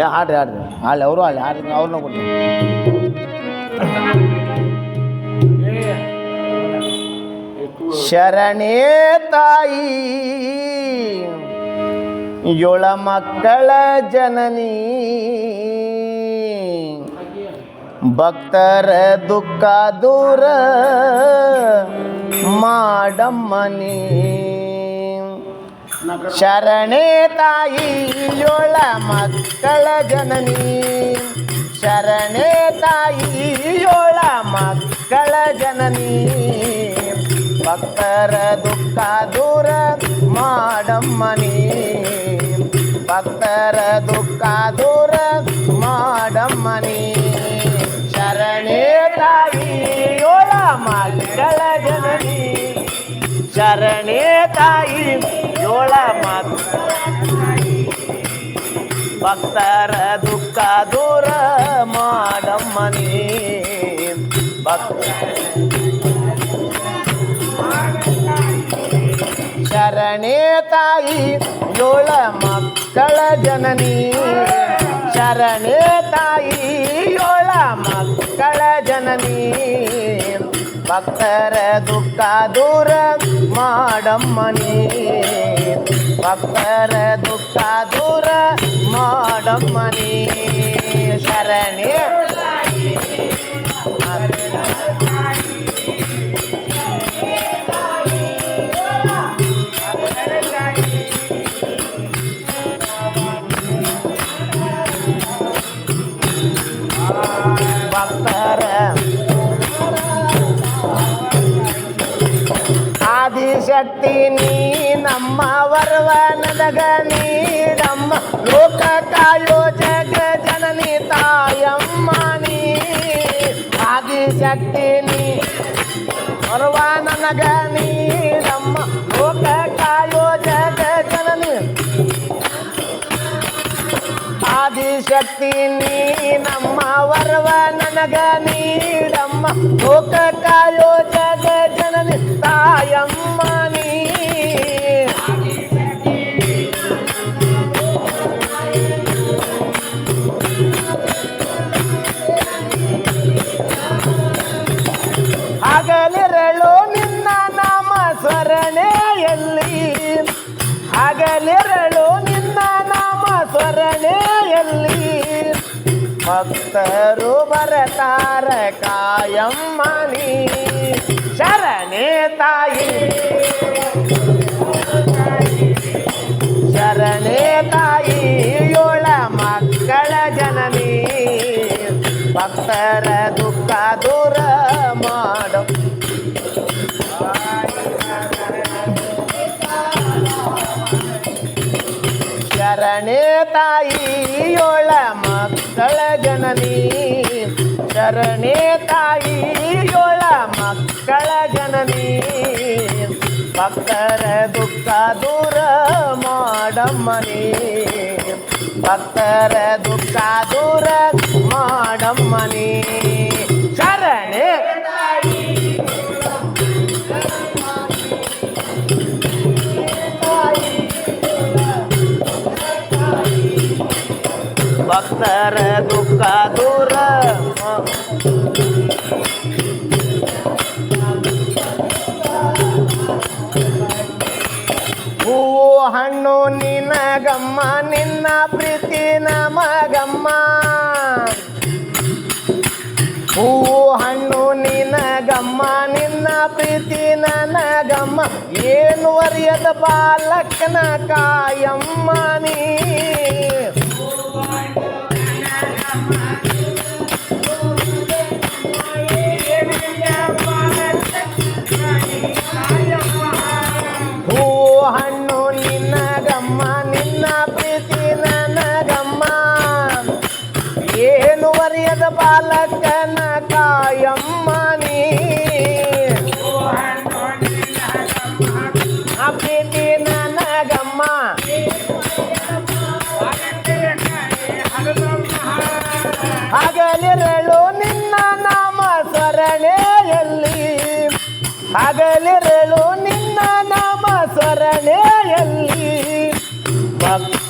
ಏ ಹಾಡ್ರಿ ಹಾಡ್ರಿ. ಹಾಳಿ ಅವರು ಹಾಳಿ ಹಾಡ್ರಿ ಅವ್ರನ್ನ ಕೊಡ್ತೀನಿ ಶರಣೇ ತಾಯಿ ಯೋಳ ಮಕ್ಕಳ ಜನನಿ ಭಕ್ತರ ದುಃಖ ದೂರ ಮಾಡಮ್ಮನಿ. ಶರಣೆ ತಾಯಿ ಏಳ ಮಕ್ಕಳ ಜನನಿ. ಶರಣೇ ತಾಯಿ ಏಳ ಮಕ್ಕಳ ಜನನಿ. ಭಕ್ತರ ದುಃಖ ದೂರ ಮಾಡಮ್ಮನಿ. ಭಕ್ತರ ದುಃಖ ದೂರ ಮಾಡಮ್ಮನಿ. ಶರಣೇ ತಾಯಿ ಏಳ ಮಕ್ಕಳ ಜನನಿ. ಶರಣೆ ತಾಯಿ, ಜೋಳ ಮಾತು. ಭಕ್ತರ ದುಃಖ ದೂರ ಮಾಡಮ್ಮನಿ. ಭಕ್ತ ಶರಣೆ ತಾಯಿ, ಜೋಳ ಮಕ್ಕಳ ಜನನಿ. ಶರಣೆ ತಾಯಿ ಯೋಳ ಮಕ್ಕಳ ಜನನಿ. ಭಕ್ತರ ದುಃಖ ದೂರ ಮಾಡಮ್ಮನಿ ಭಕ್ತರ ದುಃಖ ದೂರ ಮಾಡಮ್ಮನಿ ಶರಣೆ ಆದಿಶಕ್ತಿ ನೀ ನಮ್ಮ ವರ್ವನದಗ ನೀಡಮ್ಮ ಲೋಕ ಕಾಯೋ ಜಗ ಜನನಿ ತಾಯಮ್ಮ ನೀ ಆದಿಶಕ್ತಿ ನೀ ವರ್ವ ನನಗ ನೀಡಮ್ಮ ಲೋಕ ಕಾಯೋ ಜಗ ಜನನಿ ಆದಿಶಕ್ತಿ ನೀ ನಮ್ಮ ವರವ ನನಗ ನೀಡಮ್ಮ ಲೋಕ ಕಾಯೋ ಹಗಲಿರಳು ನಿನ್ನ ನಾಮ ಸ್ವರಣೆಯಲ್ಲಿ ಭಕ್ತರು ಬರತಾರ ಕಾಯಮ್ಮ ನೀ ಶರಣೆ ತಾಯಿ. ಶರಣೆ ತಾಯಿಯೊಳ ಮಕ್ಕಳ ಜನನಿ. ಶರಣೆ ತಾಯಿಯೊಳ ಮಕ್ಕಳ ಜನನಿ. ಭಕ್ತರ ದುಃಖ ದೂರ ಮಾಡಮ್ಮನಿ. ಭಕ್ತರ ದುಃಖ ದೂರ ಮಾಡಮ್ಮನಿ. ಶರಣೆ ಭಕ್ತರ ದುಃಖ ದೂರ. ಹೂವು ಹಣ್ಣು ನಿನ್ನ ಗಮ್ಮ ನಿನ್ನ ಪ್ರೀತಿ ನಮಗಮ್ಮ. ಹೂವು ಹಣ್ಣು ನಿನ್ನ ಗಮ್ಮ ನಿನ್ನ ಪ್ರೀತಿ ನನಗಮ್ಮ. ಏನು ಅರಿಯದ ಬಾಲಕ್ಕನ ಕಾಯಮ್ಮ ನೀ. you.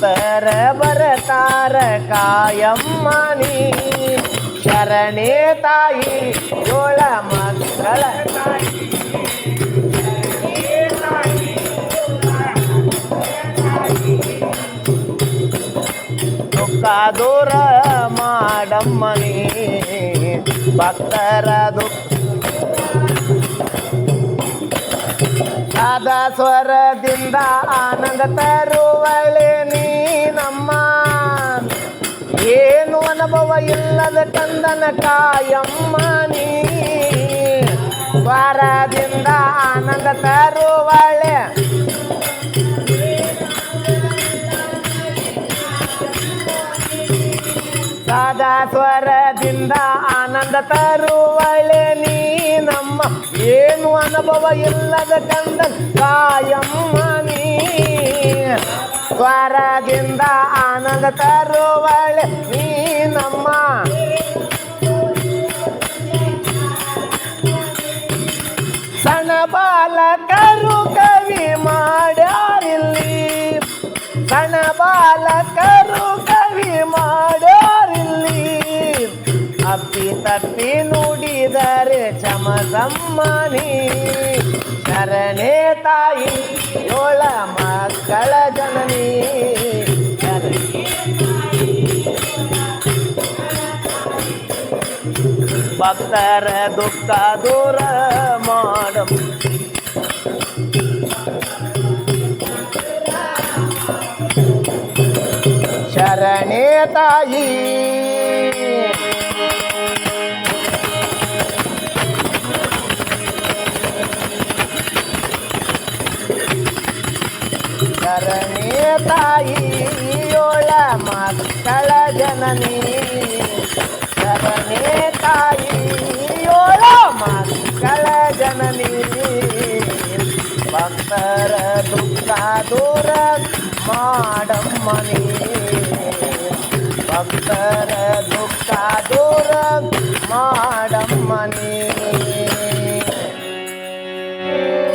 ಹಗಲಿರಳು ನಿನ್ನ ನಾಮ ಸ್ಮರಣೆಯಲ್ಲಿ ಭಕ್ತ ಭಕ್ತರ ಬರತಾರ ಕಾಯಮ್ಮ ನೀ ಶರಣೆ ತಾಯಿ ಏಳ ಮಕ್ಕಳ ದುಃಖ ದೂರ ಮಾಡಮ್ಮ ನೀ ಭಕ್ತರ ದುಃಖ ಸಾದ ಸ್ವರದಿಂದ ಆನಂದ ತರುವಳೆ ನೀ ಅನುಭವ ಇಲ್ಲದ ಕಂದನ ಕಾಯಮ್ಮ ನೀ ಸ್ವರದಿಂದ ಆನಂದ ತರುವಳೆ ಸಾದಾ ಸ್ವರದಿಂದ ಆನಂದ ತರುವಳೆ ನೀ ನಮ್ಮ ಏನು ಅನುಭವ ಇಲ್ಲದ ಕಂದ ಕಾಯಮ್ಮ ನೀ ಸ್ವರದಿಂದ ಆನಂದ ತರುವಳೆ ನೀ ನಮ್ಮ. ಸಣ್ಣ ಬಾಲಕರು ಕವಿ ಮಾಡ್ಯಾರಿಲ್ಲಿ. ಸಣ್ಣ ಬಾಲಕರು ಕವಿ ಮಾಡ್ಯಾರಿಲ್ಲಿ. ಅಪ್ಪಿ ತಪ್ಪಿ ನುಡಿದರೆ ಚಮಸಮ್ಮನಿ. ಶರಣೆ ತಾಯಿ ಏಳ ಮಕ್ಕಳ ಜನನಿ ಶರಣೆ ಭಕ್ತರ ದುಃಖ ದೂರ ಮಾಡು ಶರಣೆ ತಾಯಿ ಶರಣೆ ತಾಯಿ ಏಳ ಮಕ್ಕಳ ಜನನಿ ಶರಣೆ ತಾಯಿ ಏಳ ಮಕ್ಕಳ ಜನನಿ ಭಕ್ತರ ದುಃಖ ದೂರ ಮಾಡಮ್ಮನಿ ಭಕ್ತರ ದುಃಖ ದೂರ ಮಾಡಮ್ಮನಿ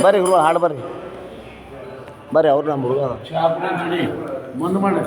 ಬರ್ರಿ ಗುರು ಹಾಡು ಬರ್ರಿ ಬರ್ರಿ ಅವ್ರು ನಮ್ಮ ಹುಡುಗ ಮುಂದೆ ಮಾಡಿ.